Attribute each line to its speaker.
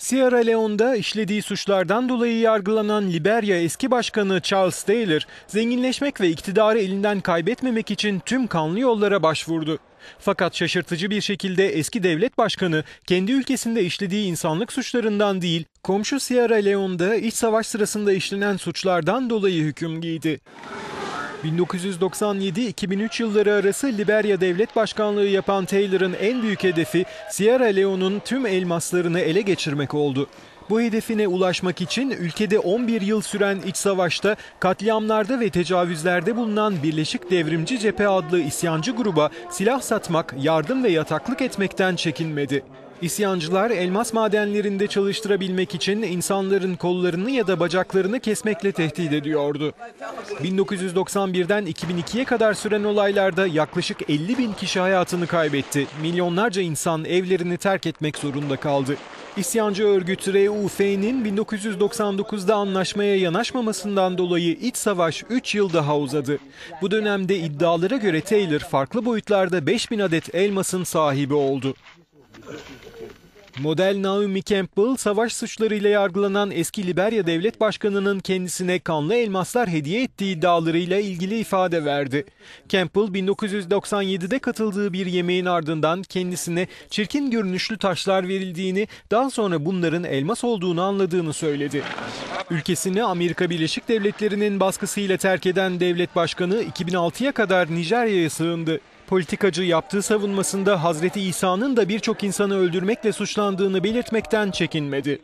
Speaker 1: Sierra Leone'da işlediği suçlardan dolayı yargılanan Liberya eski başkanı Charles Taylor, zenginleşmek ve iktidarı elinden kaybetmemek için tüm kanlı yollara başvurdu. Fakat şaşırtıcı bir şekilde eski devlet başkanı kendi ülkesinde işlediği insanlık suçlarından değil, komşu Sierra Leone'da iç savaş sırasında işlenen suçlardan dolayı hüküm giydi. 1997-2003 yılları arası Liberya Devlet Başkanlığı yapan Taylor'ın en büyük hedefi Sierra Leone'un tüm elmaslarını ele geçirmek oldu. Bu hedefine ulaşmak için ülkede 11 yıl süren iç savaşta katliamlarda ve tecavüzlerde bulunan Birleşik Devrimci Cephe adlı isyancı gruba silah satmak, yardım ve yataklık etmekten çekinmedi. İsyancılar elmas madenlerinde çalıştırabilmek için insanların kollarını ya da bacaklarını kesmekle tehdit ediyordu. 1991'den 2002'ye kadar süren olaylarda yaklaşık 50 bin kişi hayatını kaybetti. Milyonlarca insan evlerini terk etmek zorunda kaldı. İsyancı örgüt RUF'nin 1999'da anlaşmaya yanaşmamasından dolayı iç savaş 3 yıl daha uzadı. Bu dönemde iddialara göre Taylor farklı boyutlarda 5000 adet elmasın sahibi oldu. Model Naomi Campbell, savaş suçlarıyla yargılanan eski Liberya Devlet Başkanı'nın kendisine kanlı elmaslar hediye ettiği iddialarıyla ilgili ifade verdi. Campbell, 1997'de katıldığı bir yemeğin ardından kendisine çirkin görünüşlü taşlar verildiğini, daha sonra bunların elmas olduğunu anladığını söyledi. Ülkesini Amerika Birleşik Devletleri'nin baskısıyla terk eden devlet başkanı 2006'ya kadar Nijerya'ya sığındı. Politikacı yaptığı savunmasında Hazreti İsa'nın da birçok insanı öldürmekle suçlandığını belirtmekten çekinmedi.